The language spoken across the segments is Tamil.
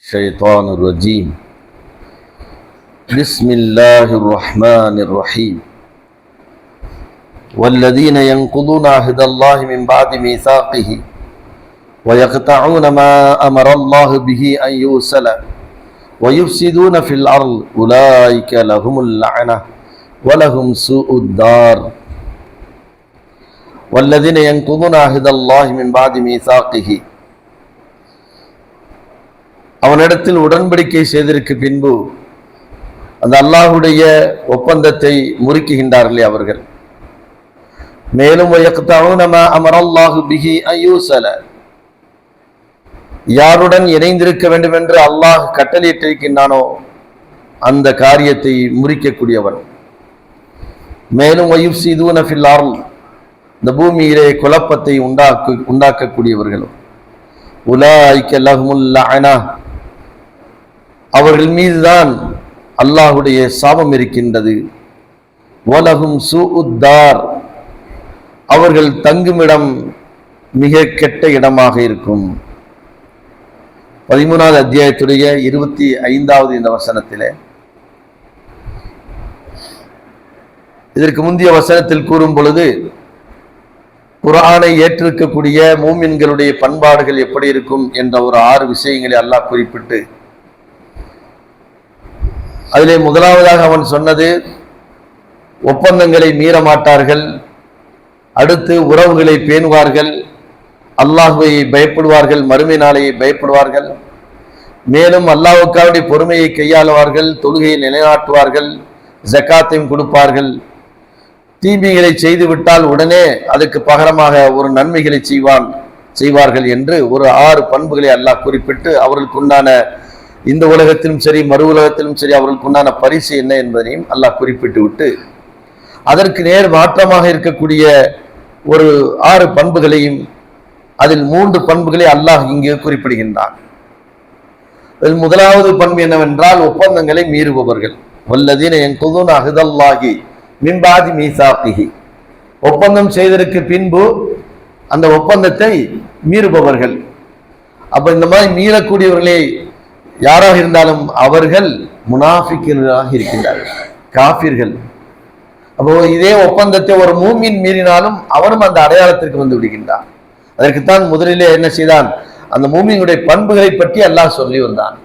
الشيطان الرجيم. بسم الله الرحمن الرحيم. والذين ينقضون عهد الله من بعد ميثاقه ويقطعون ما أمر الله به أن يوصل ويفسدون في الأرض أولئك لهم اللعنة ولهم سوء الدار. والذين ينقضون عهد الله من بعد ميثاقه அவனிடத்தில் உடன்படிக்கை செய்திருக்கு பின்பு அந்த அல்லாஹுடைய ஒப்பந்தத்தை முறுக்குகின்றார்களே அவர்கள். மேலும் அமரல்லாஹு பிஹி அயூசல யாருடன் இணைந்திருக்க வேண்டும் என்று அல்லாஹ் கட்டளையிட்டிருக்கின்றானோ அந்த காரியத்தை முறிக்கக்கூடியவன். மேலும் வயுப்சிதூன ஃபில் இந்த பூமியிலே குழப்பத்தை உண்டாக்கு உண்டாக்கக்கூடியவர்களும். உலாய்க்க லஹ்முல்லஅனா அவர்கள் மீதுதான் அல்லாஹுடைய சாபம் இருக்கின்றது. வலகும் சூஉத்தார். அவர்கள் தங்குமிடம் மிக கெட்ட இடமாக இருக்கும். பதிமூணாவது அத்தியாயத்துடைய இருபத்தி ஐந்தாவது இந்த வசனத்திலே. இதற்கு முந்தைய வசனத்தில் கூறும் பொழுது குரானை ஏற்றிருக்கக்கூடிய மூமின்களுடைய பண்பாடுகள் எப்படி இருக்கும் என்ற ஒரு ஆறு விஷயங்களை அல்லாஹ் குறிப்பிட்டு அதிலே முதலாவதாக அவன் சொன்னது ஒப்பந்தங்களை மீறமாட்டார்கள் அடுத்து உறவுகளை பேணுவார்கள் அல்லாஹுவை பயப்படுவார்கள் மறுமை நாளையை பயப்படுவார்கள். மேலும் அல்லாஹுக்காவுடைய பொறுமையை கையாளுவார்கள் தொழுகையை நிலைநாட்டுவார்கள் ஜக்காத்தையும் கொடுப்பார்கள். தீமைகளை செய்துவிட்டால் உடனே அதுக்கு பகரமாக ஒரு நன்மைகளை செய்வான் செய்வார்கள் என்று ஒரு ஆறு பண்புகளை அல்லாஹ் குறிப்பிட்டு அவர்களுக்கு உண்டான இந்த உலகத்திலும் சரி மறு உலகத்திலும் சரி அவர்களுக்கு உண்டான பரிசு என்ன என்பதையும் அல்லாஹ் குறிப்பிட்டு விட்டு அதற்கு நேர் மாற்றமாக இருக்கக்கூடிய ஒரு ஆறு பண்புகளையும் அதில் மூன்று பண்புகளை அல்லாஹ் இங்கு குறிப்பிடுகின்றான். அதில் முதலாவது பண்பு என்னவென்றால் ஒப்பந்தங்களை மீறுபவர்கள். வல்லதீன என் குதுன் அகுதல்லாகி மின்பாதி மீசாப்பிகி ஒப்பந்தம் செய்ததற்கு பின்பு அந்த ஒப்பந்தத்தை மீறுபவர்கள். அப்போ இந்த மாதிரி மீறக்கூடியவர்களை யாராக இருந்தாலும் அவர்கள் முனாஃபிக்கர்களாக இருக்கின்றார்கள். காஃபிர்கள். அப்போ இதே ஒப்பந்தத்தை ஒரு மூமின் மீறினாலும் அவரும் அந்த அடையாளத்திற்கு வந்து விடுகின்றான். அதற்குத்தான் முதலிலே என்ன செய்தான்? அந்த மூமியினுடைய பண்புகளை பற்றி அல்லாஹ் சொல்லி வந்தான்.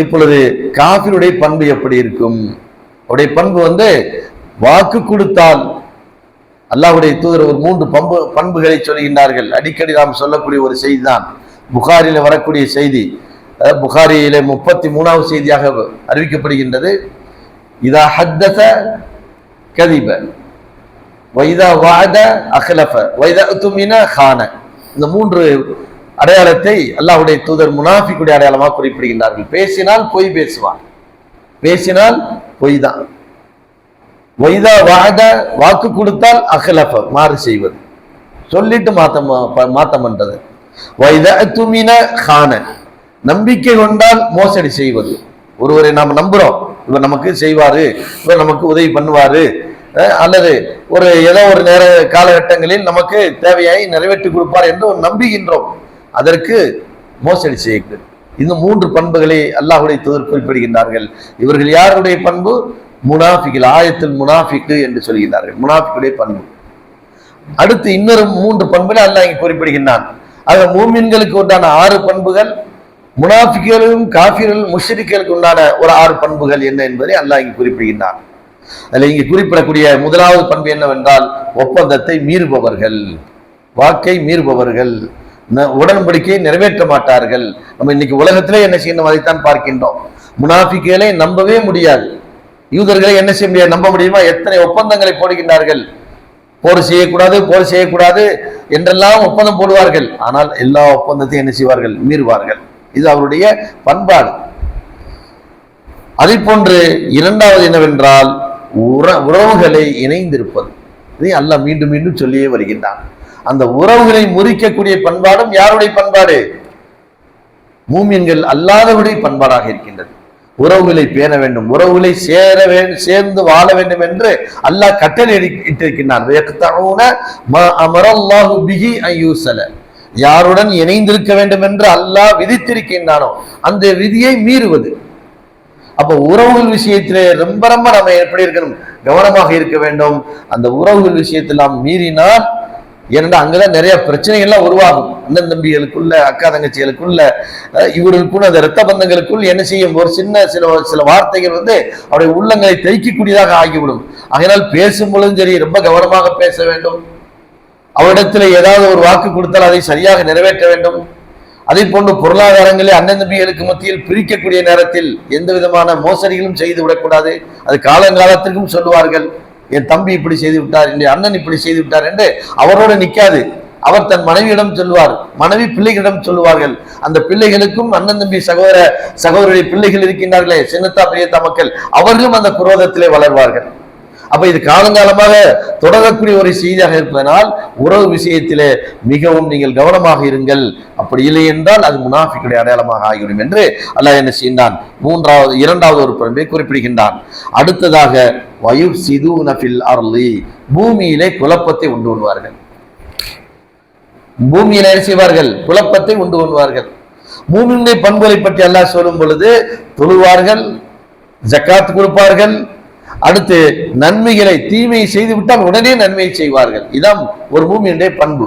இப்பொழுது காஃபிருடைய பண்பு எப்படி இருக்கும்? அவருடைய பண்பு வந்து வாக்கு கொடுத்தால் அல்லாஹுடைய தூதர் ஒரு மூன்று பண்பு பண்புகளை சொல்கின்றார்கள். அடிக்கடி நாம் சொல்லக்கூடிய ஒரு செய்தி தான் புகாரில் வரக்கூடிய செய்தி புகாரியிலே முப்பத்தி மூணாவது செய்தியாக அறிவிக்கப்படுகின்றது. இதா ஹத்தத கதிப வைதா வாத அகலஃப வைதா துமின ஹான. இந்த மூன்று அடையாளத்தை அல்லாஹுடைய தூதர் முனாஃபிக்குடைய அடையாளமாக குறிப்பிடுகின்றார்கள். பேசினால் பொய் பேசுவான். பேசினால் பொய் தான். வைதா வாத வாக்கு கொடுத்தால் அகலஃப மாறு செய்வது. சொல்லிட்டு மாத்தம் மாத்தம் பண்றது வைதா துமின ஹான. நம்பிக்கை கொண்டால் மோசடி செய்வது. ஒருவரை நாம் நம்புறோம். இவர் நமக்கு செய்வாரு. இவர் நமக்கு உதவி பண்ணுவாரு. அஹ் அல்லது ஒரு ஏதோ ஒரு நேர காலகட்டங்களில் நமக்கு தேவையாய் நிறைவேற்றி கொடுப்பார் என்று ஒரு நம்புகின்றோம். அதற்கு மோசடி செய்யுங்கள். இந்த மூன்று பண்புகளை அல்லாஹுடைய தூதர் குறிப்பிடுகின்றார்கள். இவர்கள் யாருடைய பண்பு? முனாஃபிகள் ஆயத்தில் முனாஃபிக்கு என்று சொல்கின்றார்கள். முனாஃபிக்குடைய பண்பு. அடுத்து இன்னொரு மூன்று பண்புகளை அல்லாஹ் இங்கே குறிப்பிடுகின்றான். ஆக மூமின்களுக்கு உண்டான ஆறு பண்புகள் முனாஃபிகளும் காஃபிர்கள் முஷ்ரிக்களுக்கு உண்டான ஒரு ஆறு பண்புகள் என்ன என்பதை அல்லாஹ் இங்கு குறிப்பிடுகின்றான். அதில் இங்கு குறிப்பிடக்கூடிய முதலாவது பண்பு என்னவென்றால் ஒப்பந்தத்தை மீறுபவர்கள் வாக்கை மீறுபவர்கள் ந- உடன்படிக்கையை நிறைவேற்ற மாட்டார்கள். நம்ம இன்னைக்கு உலகத்திலே என்ன செய்யணும் அதைத்தான் பார்க்கின்றோம். முனாஃபிக்களை நம்பவே முடியாது. யூதர்களை என்ன செய்ய முடியாது? நம்ப முடியுமா? எத்தனை ஒப்பந்தங்களை போடுகின்றார்கள்? போர் செய்யக்கூடாது போர் செய்யக்கூடாது என்றெல்லாம் ஒப்பந்தம் போடுவார்கள். ஆனால் எல்லா ஒப்பந்தத்தையும் என்ன செய்வார்கள்? மீறுவார்கள். இது அவருடைய பண்பாடு. அதை போன்று இரண்டாவது என்னவென்றால் உற உறவுகளை இணைந்திருப்பது. இதை அல்லாஹ் மீண்டும் மீண்டும் சொல்லியே வருகின்றான். அந்த உறவுகளை முறிக்கக்கூடிய பண்பாடும் யாருடைய பண்பாடு? மூமியன்கள் அல்லாதவருடைய பண்பாடாக இருக்கின்றது. உறவுகளை பேண வேண்டும் உறவுகளை சேர வேண்டும் சேர்ந்து வாழ வேண்டும் என்று அல்லாஹ் கட்டளை இட்டிருக்கின்றான். யாருடன் இணைந்திருக்க வேண்டும் என்று அல்லாஹ் விதித்திருக்கின்றானோ அந்த விதியை மீறுவது. அப்போ உறவுகள் விஷயத்திலே ரொம்ப ரொம்ப நம்ம எப்படி இருக்கணும்? கவனமாக இருக்க வேண்டும். அந்த உறவுகள் விஷயத்தில் நாம் மீறினால் ஏன்னா அங்கதான் நிறைய பிரச்சனைகள்லாம் உருவாகும். அண்ணன் தம்பிகளுக்குள்ள அக்கா தங்கச்சிகளுக்குள்ள இவர்களுக்குள்ள அந்த இரத்த பந்தங்களுக்குள் என்ன செய்யும்? ஒரு சின்ன சில சில வார்த்தைகள் வந்து அவருடைய உள்ளங்களை தைக்கக்கூடியதாக ஆகிவிடும். அதனால் பேசும் பொழுதும் சரி ரொம்ப கவனமாக பேச வேண்டும். அவரிடத்தில் ஏதாவது ஒரு வாக்கு கொடுத்தால் அதை சரியாக நிறைவேற்ற வேண்டும். அதே போன்று பொருளாதாரங்களை அண்ணன் தம்பிகளுக்கு மத்தியில் பிரிக்கக்கூடிய நேரத்தில் எந்த விதமான மோசடிகளும் செய்து விடக்கூடாது. அது காலங்காலத்திற்கும் சொல்லுவார்கள் என் தம்பி இப்படி செய்து விட்டார் என் அண்ணன் இப்படி செய்து விட்டார் என்று அவரோடு நிற்காது அவர் தன் மனைவியிடம் சொல்லுவார் மனைவி பிள்ளைகளிடம் சொல்லுவார்கள் அந்த பிள்ளைகளுக்கும் அண்ணன் தம்பி சகோதர சகோதரி பிள்ளைகள் இருக்கின்றார்களே சின்னத்தா பெரியத்தா மக்கள் அவர்களும் அந்த குரோதத்திலே வளர்வார்கள். அப்ப இது காலங்காலமாக தொடரக்கூடிய ஒரு செய்தியாக இருப்பதனால் உறவு விஷயத்திலே மிகவும் நீங்கள் கவனமாக இருங்கள். அப்படி இல்லை என்றால் அது முனாஃபிக்குடைய அடையாளமாக ஆகிவிடும் என்று அல்லாஹ் என்ன செய்தான் மூன்றாவது இரண்டாவது ஒரு பண்பை குறிப்பிடுகின்றான். அடுத்ததாக வயு சிது நஃபில் அருளி பூமியிலே குழப்பத்தை உண்டு கொள்வார்கள் பூமியில என்ன செய்வார்கள்? குழப்பத்தை உண்டு கொள்வார்கள் பூமியினுடைய பண்புகளை பற்றி அல்லாஹ் சொல்லும் பொழுது தொழுவார்கள் ஜக்காத் கொடுப்பார்கள் அடுத்து நன்மைகளை தீமையை செய்து விட்டால் உடனே நன்மையை செய்வார்கள். இதான் ஒரு பூமியினுடைய பண்பு.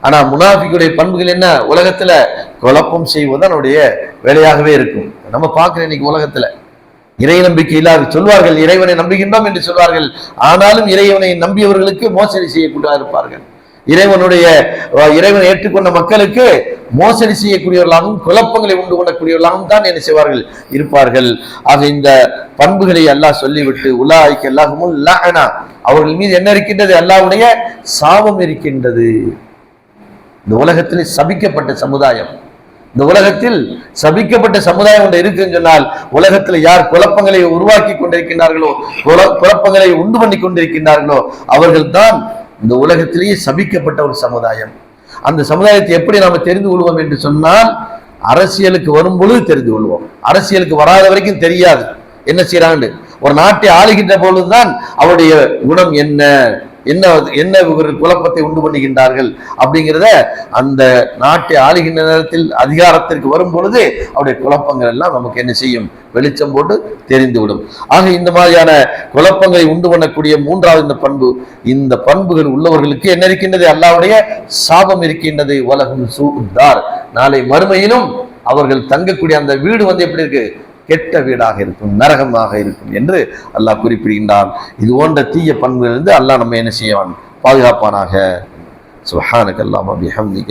ஆனா முனாஃபிக்குடைய பண்புகள் என்ன? உலகத்துல குழப்பம் செய்வது அவனுடைய வேலையாகவே இருக்கும். நம்ம பார்க்கிறோம் இன்னைக்கு உலகத்துல இறை நம்பிக்கை இல்லாத சொல்வார்கள் இறைவனை நம்புகின்றோம் என்று சொல்வார்கள். ஆனாலும் இறைவனை நம்பியவர்களுக்கு மோசடி செய்யக்கூடாது இருப்பார்கள். இறைவனுடைய இறைவன் இறைவனை ஏற்றுக்கொண்ட மக்களுக்கு மோசடி செய்யக்கூடியவர்களாகவும் குழப்பங்களை உண்டு கொள்ளக்கூடியவர்களாகவும் தான் என்ன செய்வார்கள்? இருப்பார்கள். ஆக இந்த பண்புகளை அல்லாஹ் சொல்லிவிட்டு உலாய்க்கு அல்லாஹும் லஅனா. அவர்கள் மீது என்ன இருக்கின்றது? அல்லாவுடைய சாபம் இருக்கின்றது. இந்த உலகத்தில் சபிக்கப்பட்ட சமுதாயம். இந்த உலகத்தில் சபிக்கப்பட்ட சமுதாயம் ஒன்று இருக்குன்னு சொன்னால் உலகத்தில் யார் குழப்பங்களை உருவாக்கி கொண்டிருக்கின்றார்களோ குழ- குழப்பங்களை உண்டு பண்ணி கொண்டிருக்கின்றார்களோ அவர்கள் தான் இந்த உலகத்திலேயே சபிக்கப்பட்ட ஒரு சமுதாயம். அந்த சமுதாயத்தை எப்படி நாம தெரிந்து கொள்வோம் என்று சொன்னால் அரசியலுக்கு வரும் பொழுது தெரிந்து கொள்வோம். அரசியலுக்கு வராத வரைக்கும் தெரியாது. என்ன செய்யறாங்க ஒரு நாட்டை ஆளுகின்ற பொழுதுதான் அவருடைய குணம் என்ன? என்ன என்ன ஒரு குழப்பத்தை உண்டு பண்ணுகின்றார்கள்? அப்படிங்கிறத அந்த நாட்டை ஆளுகின்ற நேரத்தில் அதிகாரத்திற்கு வரும் பொழுது அவருடைய குழப்பங்கள் எல்லாம் நமக்கு என்ன செய்யும்? வெளிச்சம் போட்டு தெரிந்துவிடும் ஆக இந்த மாதிரியான குழப்பங்களை உண்டு பண்ணக்கூடிய மூன்றாவது இந்த பண்பு. இந்த பண்புகள் உள்ளவர்களுக்கு என்ன இருக்கின்றது? அல்லாவுடைய சாபம் இருக்கின்றது. உலகம் சூழ்ந்தார் நாளை மறுமையிலும் அவர்கள் தங்கக்கூடிய அந்த வீடு வந்து எப்படி இருக்கு? கெட்ட வீடாக இருக்கும் நரகமாக இருக்கும் என்று அல்லாஹ் குறிப்பிடுகின்றான். இது போன்ற தீய பண்புகளிலிருந்து அல்லாஹ் நம்ம என்ன செய்வான்? பாதுகாப்பானாக. சுஹானுக்கு அல்லாஹ்